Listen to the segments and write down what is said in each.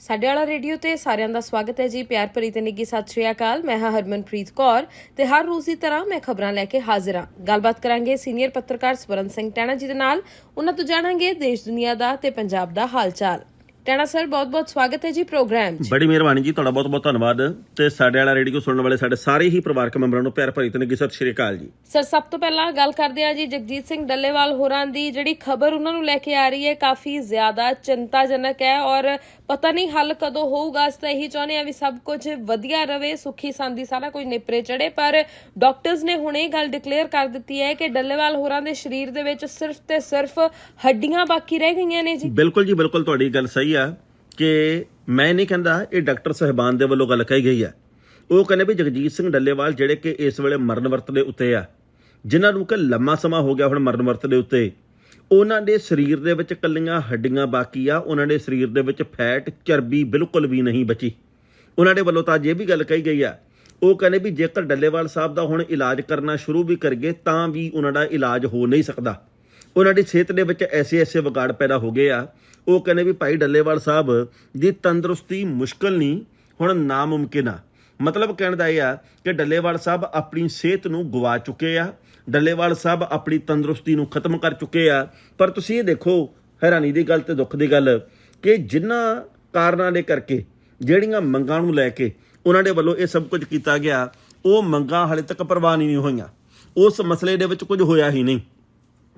ਸਾਡੇ ਵਾਲਾ ਰੇਡੀਓ ਤੇ ਸਾਰਿਆਂ ਦਾ ਸਵਾਗਤ ਹੈ ਜੀ, ਪਿਆਰ ਭਰੀ ਤੇ ਨਿੱਗੀ ਸਤਿ ਸ਼੍ਰੀ ਅਕਾਲ। ਮੈਂ ਹਾਂ ਹਰਮਨਪ੍ਰੀਤ ਕੌਰ ਤੇ ਹਰ ਰੋਜ਼ ਦੀ ਤਰ੍ਹਾਂ ਮੈਂ ਖਬਰਾਂ ਲੈ ਕੇ ਹਾਜ਼ਰ ਹਾਂ। ਗੱਲਬਾਤ ਕਰਾਂਗੇ ਸੀਨੀਅਰ ਪੱਤਰਕਾਰ ਸਵਰਨ ਸਿੰਘ ਟੈਣਾ ਜੀ ਦੇ ਨਾਲ। ਉਹਨਾਂ ਤੋਂ ਜਾਣਾਂਗੇ ਦੇਸ਼ ਦੁਨੀਆ ਦਾ ਤੇ ਪੰਜਾਬ ਦਾ ਹਾਲ ਚਾਲ। ਟੈਣਾ ਸਰ ਬਹੁਤ-ਬਹੁਤ ਸਵਾਗਤ ਹੈ ਜੀ ਪ੍ਰੋਗਰਾਮ 'ਚ। ਬੜੀ ਮਿਹਰਬਾਨੀ ਜੀ ਤੁਹਾਡਾ ਬਹੁਤ ਬਹੁਤ ਧੰਨਵਾਦ ਤੇ ਸਾਡੇ ਵਾਲਾ ਰੇਡੀਓ ਸੁਣਨ ਵਾਲੇ ਸਾਡੇ ਸਾਰੇ ਹੀ ਪਰਿਵਾਰਕ ਮੈਂਬਰਾਂ ਨੂੰ ਪਿਆਰ ਭਰੀ ਤੇ ਨਿੱਘੀ ਸਤਿ ਸ਼੍ਰੀ ਅਕਾਲ ਜੀ। ਸਰ ਸਭ ਤੋਂ ਪਹਿਲਾਂ ਗੱਲ ਕਰਦੇ ਹਾਂ ਜੀ ਜਗਜੀਤ ਸਿੰਘ ਡੱਲੇਵਾਲ ਹੋਰਾਂ ਦੀ ਜਿਹੜੀ ਖਬਰ ਉਹਨਾਂ ਨੂੰ ਲੈ ਕੇ ਆ ਰਹੀ ਹੈ ਕਾਫੀ ਜ਼ਿਆਦਾ ਚਿੰਤਾਜਨਕ ਹੈ ਔਰ ਪਤਾ ਨਹੀਂ ਹੱਲ ਕਦੋਂ ਹੋਊਗਾ ਅਸੀਂ ਤਾਂ ਇਹੀ ਚਾਹੁੰਦੇ ਆ ਵੀ ਸਭ ਕੁਝ ਵਧੀਆ ਰਵੇ ਸੁਖੀ ਸੰਦੀ ਸਾਰਾ ਕੁਝ ਨਿਪਰੇ ਚੜੇ ਪਰ ਡਾਕਟਰਸ ਨੇ ਹੁਣੇ ਇਹ ਗੱਲ ਡਿਕਲੇਅਰ ਕਰ ਦਿੱਤੀ ਹੈ ਕਿ ਡੱਲੇਵਾਲ ਹੋਰਾਂ ਦੇ ਸਰੀਰ ਦੇ ਵਿੱਚ ਸਿਰਫ ਤੇ ਸਿਰਫ ਹੱਡੀਆਂ ਬਾਕੀ ਰਹਿ ਗਈਆਂ ਨੇ ਜੀ। ਬਿਲਕੁਲ ਜੀ ਬਿਲਕੁਲ ਤੁਹਾਡੀ ਗੱਲ ਸਹੀ ਆ ਕਿ ਮੈਂ ਨਹੀਂ ਕਹਿੰਦਾ ਇਹ ਡਾਕਟਰ ਸਾਹਿਬਾਨ ਦੇ ਵੱਲੋਂ ਗੱਲ ਕਹੀ ਗਈ ਆ। ਉਹ ਕਹਿੰਦੇ ਵੀ ਜਗਜੀਤ ਸਿੰਘ ਡੱਲੇਵਾਲ ਜਿਹੜੇ ਕਿ ਇਸ ਵੇਲੇ ਮਰਨ ਵਰਤ ਦੇ ਉੱਤੇ ਆ, ਜਿਨ੍ਹਾਂ ਨੂੰ ਕਿ ਲੰਮਾ ਸਮਾਂ ਹੋ ਗਿਆ ਹੁਣ ਮਰਨ ਵਰਤ ਦੇ ਉੱਤੇ, ਉਹਨਾਂ ਦੇ ਸਰੀਰ ਦੇ ਵਿੱਚ ਕੱਲੀਆਂ ਹੱਡੀਆਂ ਬਾਕੀ ਆ, ਉਹਨਾਂ ਦੇ ਸਰੀਰ ਦੇ ਵਿੱਚ ਫੈਟ, ਚਰਬੀ ਬਿਲਕੁਲ ਵੀ ਨਹੀਂ ਬਚੀ। ਉਹਨਾਂ ਦੇ ਵੱਲੋਂ ਤਾਂ ਅੱਜ ਇਹ ਵੀ ਗੱਲ ਕਹੀ ਗਈ ਆ, ਉਹ ਕਹਿੰਦੇ ਵੀ ਜੇਕਰ ਡੱਲੇਵਾਲ ਸਾਹਿਬ ਦਾ ਹੁਣ ਇਲਾਜ ਕਰਨਾ ਸ਼ੁਰੂ ਵੀ ਕਰੀਏ ਤਾਂ ਵੀ ਉਹਨਾਂ ਦਾ ਇਲਾਜ ਹੋ ਨਹੀਂ ਸਕਦਾ। ਉਹਨਾਂ ਦੀ ਸਿਹਤ ਦੇ ਵਿੱਚ ਐਸੇ ਐਸੇ ਵਿਗਾੜ ਪੈਦਾ ਹੋ ਗਏ ਆ ਉਹ ਕਹਿੰਦੇ ਵੀ ਭਾਈ ਡੱਲੇਵਾਲ ਸਾਹਿਬ ਦੀ ਤੰਦਰੁਸਤੀ ਮੁਸ਼ਕਲ ਨਹੀਂ, ਹੁਣ ਨਾਮੁਮਕਿਨ ਆ। ਮਤਲਬ ਕਹਿਣ ਦਾ ਇਹ ਆ ਕਿ ਡੱਲੇਵਾਲ ਸਾਹਿਬ ਆਪਣੀ ਸਿਹਤ ਨੂੰ ਗਵਾ ਚੁੱਕੇ ਆ, ਡੱਲੇਵਾਲ ਸਾਹਿਬ ਆਪਣੀ ਤੰਦਰੁਸਤੀ ਨੂੰ ਖਤਮ ਕਰ ਚੁੱਕੇ ਆ। ਪਰ ਤੁਸੀਂ ਇਹ ਦੇਖੋ, ਹੈਰਾਨੀ ਦੀ ਗੱਲ ਤੇ ਦੁੱਖ ਦੀ ਗੱਲ ਕਿ ਜਿਨ੍ਹਾਂ ਕਾਰਨਾਂ ਦੇ ਕਰਕੇ, ਜਿਹੜੀਆਂ ਮੰਗਾਂ ਨੂੰ ਲੈ ਕੇ ਉਹਨਾਂ ਦੇ ਵੱਲੋਂ ਇਹ ਸਭ ਕੁਝ ਕੀਤਾ ਗਿਆ, ਉਹ ਮੰਗਾਂ ਹਾਲੇ ਤੱਕ ਪ੍ਰਵਾਨ ਹੀ ਨਹੀਂ ਹੋਈਆਂ। ਉਸ ਮਸਲੇ ਦੇ ਵਿੱਚ ਕੁਝ ਹੋਇਆ ਹੀ ਨਹੀਂ।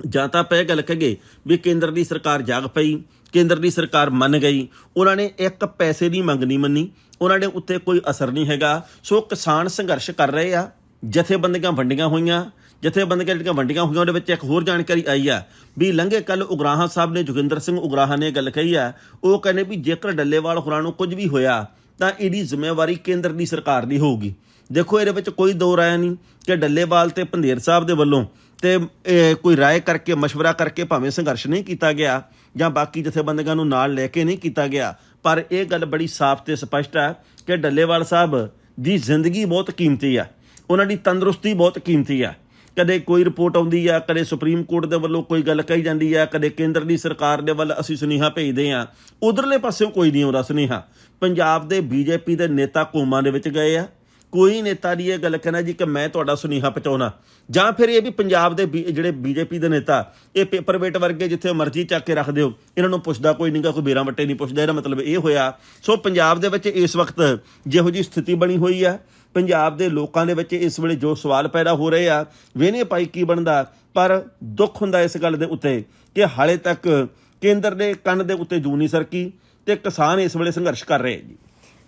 ਜਾਂ ਤਾਂ ਪਏ ਗੱਲ ਕਹਗੇ ਵੀ ਕੇਂਦਰ ਦੀ ਸਰਕਾਰ ਜਾਗ ਪਈ ਕੇਂਦਰ ਦੀ ਸਰਕਾਰ ਮੰਨ ਗਈ, ਉਹਨਾਂ ਨੇ ਇੱਕ ਪੈਸੇ ਦੀ ਮੰਗ ਨਹੀਂ ਮੰਨੀ, ਉਹਨਾਂ ਦੇ ਉੱਤੇ ਕੋਈ ਅਸਰ ਨਹੀਂ ਹੈਗਾ। ਸੋ ਕਿਸਾਨ ਸੰਘਰਸ਼ ਕਰ ਰਹੇ ਆ, ਜਥੇਬੰਦੀਆਂ ਵੰਡੀਆਂ ਹੋਈਆਂ, ਜਥੇਬੰਦੀਆਂ ਜਿਹੜੀਆਂ ਵੰਡੀਆਂ ਹੋਈਆਂ, ਉਹਦੇ ਵਿੱਚ ਇੱਕ ਹੋਰ ਜਾਣਕਾਰੀ ਆਈ ਆ ਵੀ ਲੰਘੇ ਕੱਲ ਉਗਰਾਹਾਂ ਸਾਹਿਬ ਨੇ ਜੋਗਿੰਦਰ ਸਿੰਘ ਉਗਰਾਹਾਂ ਨੇ ਗੱਲ ਕਹੀ ਆ, ਉਹ ਕਹਿੰਦੇ ਵੀ ਜੇਕਰ ਡੱਲੇਵਾਲ ਹੋਰਾਂ ਨੂੰ ਕੁਝ ਵੀ ਹੋਇਆ, ਤਾਂ ਇਹਦੀ ਜ਼ਿੰਮੇਵਾਰੀ ਕੇਂਦਰ ਦੀ ਸਰਕਾਰ ਦੀ ਹੋਊਗੀ। ਦੇਖੋ ਇਹਦੇ ਵਿੱਚ ਕੋਈ ਦੋ ਰਾਏ ਨਹੀਂ ਕਿ ਡੱਲੇਵਾਲ ਤੇ ਪੰਧੇਰ ਸਾਹਿਬ ਦੇ ਵੱਲੋਂ ਤੇ ਇਹ ਕੋਈ ਰਾਏ ਕਰਕੇ مشورہ ਕਰਕੇ ਭਾਵੇਂ ਸੰਘਰਸ਼ ਨਹੀਂ ਕੀਤਾ ਗਿਆ ਜਾਂ ਬਾਕੀ ਜਥੇਬੰਦੀਆਂ ਨੂੰ ਨਾਲ ਲੈ ਕੇ ਨਹੀਂ ਕੀਤਾ ਗਿਆ ਪਰ ਇਹ ਗੱਲ ਬੜੀ ਸਾਫ਼ ਤੇ ਸਪਸ਼ਟ ਹੈ ਕਿ ਡੱਲੇਵਾਲ ਸਾਹਿਬ ਦੀ ਜ਼ਿੰਦਗੀ ਬਹੁਤ ਕੀਮਤੀ ਆ ਉਹਨਾਂ ਦੀ ਤੰਦਰੁਸਤੀ ਬਹੁਤ ਕੀਮਤੀ ਆ ਕਦੇ ਕੋਈ ਰਿਪੋਰਟ ਆਉਂਦੀ ਆ ਕਦੇ ਸੁਪਰੀਮ ਕੋਰਟ ਦੇ ਵੱਲੋਂ ਕੋਈ ਗੱਲ ਕਹੀ ਜਾਂਦੀ ਆ ਕਦੇ ਕੇਂਦਰ ਦੀ ਸਰਕਾਰ ਦੇ ਵੱਲ ਅਸੀਂ ਸੁਨੇਹਾ ਭੇਜਦੇ ਆ ਉਧਰਲੇ ਪਾਸਿਓਂ ਕੋਈ ਨਹੀਂ ਆਉਂਦਾ ਸੁਨੇਹਾ ਪੰਜਾਬ ਦੇ ਬੀਜੇਪੀ ਦੇ ਨੇਤਾ ਕੋਮਾਂ ਦੇ ਵਿੱਚ ਗਏ ਆ ਕੋਈ ਨੇਤਾ ਦੀ ਇਹ ਗੱਲ ਕਹਿੰਦਾ ਜੀ ਕਿ ਮੈਂ ਤੁਹਾਡਾ ਸੁਨੇਹਾ ਪਹੁੰਚਾਉਣਾ। ਜਾਂ ਫਿਰ ਇਹ ਵੀ ਪੰਜਾਬ ਦੇ ਬੀ- ਜਿਹੜੇ ਬੀਜੇਪੀ ਦੇ ਨੇਤਾ, ਇਹ ਪੇਪਰ ਵੇਟ ਵਰਗੇ ਜਿੱਥੇ ਮਰਜ਼ੀ ਚੱਕ ਕੇ ਰੱਖਦੇ ਹੋ ਇਹਨਾਂ ਨੂੰ ਪੁੱਛਦਾ ਕੋਈ ਨਹੀਂਗਾ ਕੋਈ ਬੇਰਾਂ ਵੱਟੇ ਨਹੀਂ ਪੁੱਛਦਾ, ਇਹਦਾ ਮਤਲਬ ਇਹ ਹੋਇਆ। ਸੋ ਪੰਜਾਬ ਦੇ ਵਿੱਚ ਇਸ ਵਕਤ ਜਿਹੋ ਜੀ ਸਥਿਤੀ ਬਣੀ ਹੋਈ ਆ। ਪੰਜਾਬ ਦੇ ਲੋਕਾਂ ਦੇ ਵਿੱਚ ਇਸ ਵੇਲੇ ਜੋ ਸਵਾਲ ਪੈਦਾ ਹੋ ਰਹੇ ਆ ਵੇਨੇ ਪਾਈ ਕੀ ਬਣਦਾ? ਪਰ ਦੁੱਖ ਹੁੰਦਾ ਇਸ ਗੱਲ ਦੇ ਉੱਤੇ ਕਿ ਹਾਲੇ ਤੱਕ ਕੇਂਦਰ ਦੇ ਕੰਨ ਦੇ ਉੱਤੇ ਜੂਨੀ ਸਰਕੀ ਤੇ ਕਿਸਾਨ ਇਸ ਵੇਲੇ ਸੰਘਰਸ਼ ਕਰ ਰਹੇ ਜੀ।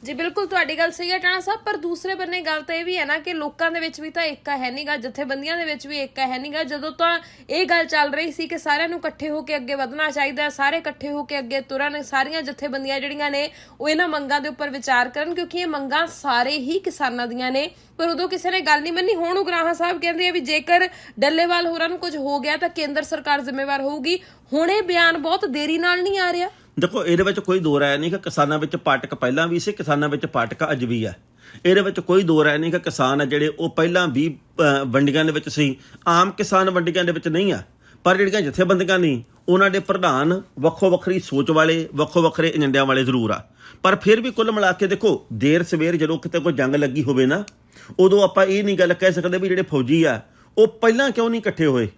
ਜੀ, ਬਿਲਕੁਲ ਤੁਹਾਡੀ ਗੱਲ ਸਹੀ ਹੈ ਟਾਣਾ ਸਾਹਿਬ, ਪਰ ਦੂਸਰੇ ਬੰਨੇ ਗੱਲ ਤਾਂ ਇਹ ਵੀ ਹੈ ਨਾ ਕਿ ਲੋਕਾਂ ਦੇ ਵਿੱਚ ਵੀ ਤਾਂ ਏਕਾ ਹੈ ਨਹੀਂਗਾ ਜਥੇਬੰਦੀਆਂ ਦੇ ਵਿੱਚ ਵੀ ਏਕਾ ਹੈ ਨਹੀਂਗਾ ਜਦੋਂ ਤਾਂ ਇਹ ਗੱਲ ਚੱਲ ਰਹੀ ਸੀ ਕਿ ਸਾਰਿਆਂ ਨੂੰ ਇਕੱਠੇ ਹੋ ਕੇ ਅੱਗੇ ਵਧਣਾ ਚਾਹੀਦਾ, ਸਾਰੇ ਇਕੱਠੇ ਹੋ ਕੇ ਅੱਗੇ ਤੁਰਨ, ਸਾਰੀਆਂ ਜਥੇਬੰਦੀਆਂ ਜਿਹੜੀਆਂ ਨੇ, ਉਹ ਇਹਨਾਂ ਮੰਗਾਂ ਦੇ ਉੱਪਰ ਵਿਚਾਰ ਕਰਨ, ਕਿਉਂਕਿ ਇਹ ਮੰਗਾਂ ਸਾਰੇ ਹੀ ਕਿਸਾਨਾਂ ਦੀਆਂ ਨੇ। ਪਰ ਉਦੋਂ ਕਿਸੇ ਨੇ ਗੱਲ ਨਹੀਂ ਮੰਨੀ, ਹੁਣ ਉਗਰਾਹਾਂ ਸਾਹਿਬ ਕਹਿੰਦੇ ਆ ਵੀ ਜੇਕਰ ਡੱਲੇਵਾਲ ਹੋਰਾਂ ਨੂੰ ਕੁਝ ਹੋ ਗਿਆ ਤਾਂ ਕੇਂਦਰ ਸਰਕਾਰ ਜ਼ਿੰਮੇਵਾਰ ਹੋਊਗੀ। ਹੁਣ ਇਹ ਬਿਆਨ ਬਹੁਤ ਦੇਰੀ ਨਾਲ ਨਹੀਂ ਆ ਰਿਹਾ। ਦੇਖੋ, ਇਹਦੇ ਵਿੱਚ ਕੋਈ ਦੋ ਰਾਏ ਨਹੀਂ ਕਿ ਕਿਸਾਨਾਂ ਵਿੱਚ ਪਾਟਕ ਪਹਿਲਾਂ ਵੀ ਸੀ, ਕਿਸਾਨਾਂ ਵਿੱਚ ਪਾਟਕ ਅੱਜ ਵੀ ਆ ਇਹਦੇ ਵਿੱਚ ਕੋਈ ਦੋ ਰਾਏ ਨਹੀਂ ਕਿ ਕਿਸਾਨ ਆ ਜਿਹੜੇ ਉਹ ਪਹਿਲਾਂ ਵੀ ਵੰਡੀਆਂ ਦੇ ਵਿੱਚ ਸੀ। ਆਮ ਕਿਸਾਨ ਵੰਡੀਆਂ ਦੇ ਵਿੱਚ ਨਹੀਂ ਆ, ਪਰ ਜਿਹੜੀਆਂ ਜਥੇਬੰਦੀਆਂ ਨੇ, ਉਹਨਾਂ ਦੇ ਪ੍ਰਧਾਨ ਵੱਖੋ ਵੱਖਰੀ ਸੋਚ ਵਾਲੇ, ਵੱਖੋ ਵੱਖਰੇ ਏਜੰਡਿਆਂ ਵਾਲੇ ਜ਼ਰੂਰ ਆ। ਪਰ ਫਿਰ ਵੀ ਕੁੱਲ ਮਿਲਾ ਕੇ ਦੇਖੋ, ਦੇਰ ਸਵੇਰ ਜਦੋਂ ਕਿਤੇ ਕੋਈ ਜੰਗ ਲੱਗੀ ਹੋਵੇ ਨਾ, ਉਦੋਂ ਆਪਾਂ ਇਹ ਨਹੀਂ ਗੱਲ ਕਹਿ ਸਕਦੇ ਵੀ ਜਿਹੜੇ ਫੌਜੀ ਆ, ਉਹ ਪਹਿਲਾਂ ਕਿਉਂ ਨਹੀਂ ਇਕੱਠੇ ਹੋਏ?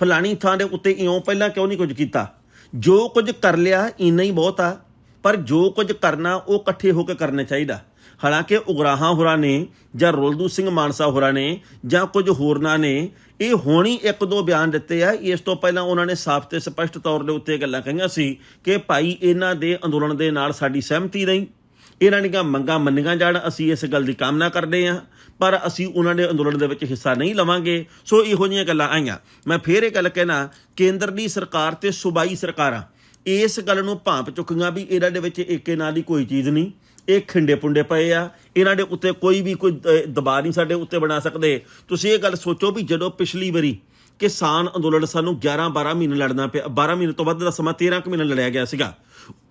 ਫਲਾਣੀ ਥਾਂ ਦੇ ਉੱਤੇ ਇਉਂ ਪਹਿਲਾਂ ਕਿਉਂ ਨਹੀਂ ਕੁਝ ਕੀਤਾ? ਜੋ ਕੁਝ ਕਰ ਲਿਆ ਇੰਨਾ ਹੀ ਬਹੁਤ ਆ, ਪਰ ਜੋ ਕੁਝ ਕਰਨਾ ਉਹ ਇਕੱਠੇ ਹੋ ਕੇ ਕਰਨਾ ਚਾਹੀਦਾ। ਹਾਲਾਂਕਿ ਉਗਰਾਹਾਂ ਹੋਰਾਂ ਨੇ ਜਾਂ ਰੋਲਦੂ ਸਿੰਘ ਮਾਨਸਾ ਹੋਰਾਂ ਨੇ ਜਾਂ ਕੁਝ ਹੋਰਨਾਂ ਨੇ, ਇਹ ਹੋਣੀ ਇੱਕ ਦੋ ਬਿਆਨ ਦਿੱਤੇ ਆ। ਇਸ ਤੋਂ ਪਹਿਲਾਂ ਉਹਨਾਂ ਨੇ ਸਾਫ਼ ਤੇ ਸਪਸ਼ਟ ਤੌਰ ਦੇ ਉੱਤੇ ਇਹ ਗੱਲਾਂ ਕਹੀਆਂ ਸੀ ਕਿ ਭਾਈ ਇਹਨਾਂ ਦੇ ਅੰਦੋਲਨ ਦੇ ਨਾਲ ਸਾਡੀ ਸਹਿਮਤੀ ਨਹੀਂ। ਇਹਨਾਂ ਦੀਆਂ ਮੰਗਾਂ ਮੰਨੀਆਂ ਜਾਣ ਅਸੀਂ ਇਸ ਗੱਲ ਦੀ ਕਾਮਨਾ ਕਰਦੇ ਹਾਂ ਪਰ ਅਸੀਂ ਉਹਨਾਂ ਦੇ ਅੰਦੋਲਨ ਦੇ ਵਿੱਚ ਹਿੱਸਾ ਨਹੀਂ ਲਵਾਂਗੇ। ਸੋ ਇਹੋ ਜਿਹੀਆਂ ਗੱਲਾਂ ਆਈਆਂ। ਮੈਂ ਫੇਰ ਇਹ ਗੱਲ ਕਹਿਣਾ ਕੇਂਦਰ ਦੀ ਸਰਕਾਰ ਤੇ ਸੂਬਾਈ ਸਰਕਾਰਾਂ ਇਸ ਗੱਲ ਨੂੰ ਭਾਂਪ ਚੁੱਕੀਆਂ ਵੀ ਇਹਨਾਂ ਦੇ ਵਿੱਚ ਏਕੇ ਨਾਲ ਦੀ ਕੋਈ ਚੀਜ਼ ਨਹੀਂ। ਇਹ ਖਿੰਡੇ ਪੁੰਡੇ ਪਏ ਆ। ਇਹਨਾਂ ਦੇ ਉੱਤੇ ਕੋਈ ਵੀ ਕੋਈ ਅਹ, ਦਬਾਅ ਨਹੀਂ ਸਾਡੇ ਉੱਤੇ ਬਣਾ ਸਕਦੇ। ਤੁਸੀਂ ਇਹ ਗੱਲ ਸੋਚੋ ਵੀ ਜਦੋਂ ਪਿਛਲੀ ਵਾਰੀ ਕਿਸਾਨ ਅੰਦੋਲਨ ਸਾਨੂੰ 11 12 ਮਹੀਨੇ ਲੜਨਾ ਪਿਆ 12 ਮਹੀਨੇ ਤੋਂ ਵੱਧ ਦਾ ਸਮਾਂ 13 ਕੁ ਮਹੀਨੇ ਲੜਿਆ ਗਿਆ ਸੀਗਾ।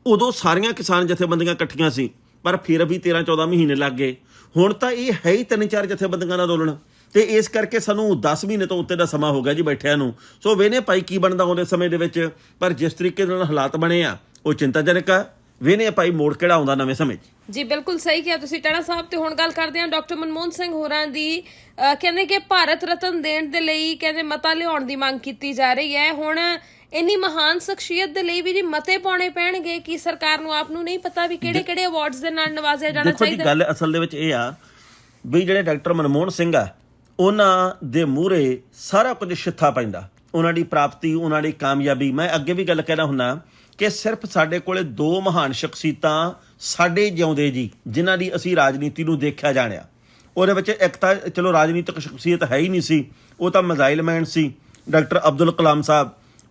ਉਦੋਂ ਸਾਰੀਆਂ ਕਿਸਾਨ ਜਥੇਬੰਦੀਆਂ ਇਕੱਠੀਆਂ ਸੀ। ਪਰ ਫਿਰ ਵੀ 13 14 ਮਹੀਨੇ ਲੱਗ ਗਏ। ਹੁਣ ਤਾਂ ਇਹ ਹੈ ਹੀ ਤਿੰਨ ਚਾਰ ਜਥੇਬੰਦੀਆਂ ਦਾ ਅੰਦੋਲਨ। ਤੇ ਇਸ ਕਰਕੇ ਸਾਨੂੰ 10 ਮਹੀਨੇ ਤੋਂ ਉੱਤੇ ਦਾ ਸਮਾਂ ਹੋ ਗਿਆ ਜੀ ਬੈਠਿਆਂ ਨੂੰ। ਸੋ ਵੇਨੇ ਭਾਈ ਕੀ ਬਣਦਾ ਉਹਦੇ ਸਮੇਂ ਦੇ ਵਿੱਚ? ਪਰ ਜਿਸ ਤਰੀਕੇ ਦੇ ਨਾਲ ਹਾਲਾਤ ਬਣੇ ਆ, ਉਹ ਚਿੰਤਾਜਨਕ ਆ। ਵੇਨੇ ਭਾਈ ਮੋੜ ਕਿਹੜਾ ਆਉਂਦਾ ਨਵੇਂ ਸਮੇਂ 'ਚ? ਜੀ, ਬਿਲਕੁਲ ਸਹੀ ਕਿਹਾ ਤੁਸੀਂ। ਟਾਣਾ ਸਾਹਿਬ ਤੇ ਹੁਣ ਗੱਲ ਕਰਦੇ ਹਾਂ ਡਾਕਟਰ ਮਨਮੋਹਨ ਸਿੰਘ ਹੋਰਾਂ ਦੀ। ਅਹ, ਕਹਿੰਦੇ ਕਿ ਭਾਰਤ ਰਤਨ ਦੇਣ ਦੇ ਲਈ ਕਹਿੰਦੇ ਮਤਾ ਲਿਆਉਣ ਦੀ ਮੰਗ ਕੀਤੀ ਜਾ ਰਹੀ ਹੈ। ਹੁਣ ਇੰਨੀ ਮਹਾਨ ਸ਼ਖਸੀਅਤ ਦੇ ਲਈ ਵੀ ਜੀ ਮਤੇ ਪਾਉਣੇ ਪੈਣਗੇ ਕਿ ਸਰਕਾਰ ਨੂੰ ਆਪ ਨੂੰ ਨਹੀਂ ਪਤਾ ਵੀ ਕਿਹੜੇ ਕਿਹੜੇ ਅਵਾਰਡਸ ਦੇ ਨਾਲ ਨਵਾਜ਼ਿਆ ਜਾਣਾ ਦੇਖੋ ਜੀ ਚਾਹੀਦਾ। ਗੱਲ ਅਸਲ ਦੇ ਵਿੱਚ ਇਹ ਆ ਵੀ ਜਿਹੜੇ ਡਾਕਟਰ ਮਨਮੋਹਨ ਸਿੰਘ ਆ ਉਹਨਾਂ ਦੇ ਮੂਹਰੇ ਸਾਰਾ ਕੁਝ ਛਿੱਥਾ ਪੈਂਦਾ। ਉਹਨਾਂ ਦੀ ਪ੍ਰਾਪਤੀ ਉਹਨਾਂ ਦੀ ਕਾਮਯਾਬੀ। ਮੈਂ ਅੱਗੇ ਵੀ ਗੱਲ ਕਹਿਣਾ ਹੁੰਨਾ ਕਿ ਸਿਰਫ ਸਾਡੇ ਕੋਲੇ ਦੋ ਮਹਾਨ ਸ਼ਖਸੀਅਤਾਂ ਸਾਡੇ ਜਿਉਂਦੇ ਜੀ ਜਿਨ੍ਹਾਂ ਦੀ ਅਸੀਂ ਰਾਜਨੀਤੀ ਨੂੰ ਦੇਖਿਆ ਜਾਣਿਆ। ਉਹਦੇ ਵਿੱਚ ਇੱਕ ਤਾਂ ਚਲੋ ਰਾਜਨੀਤਿਕ ਸ਼ਖਸੀਅਤ ਹੈ ਹੀ ਨਹੀਂ ਸੀ ਉਹ ਤਾਂ ਮਿਜ਼ਾਈਲ ਮੈਨ ਸੀ ਡਾਕਟਰ ਅਬਦੁਲ ਕਲਾਮ ਸਾਹਿਬ।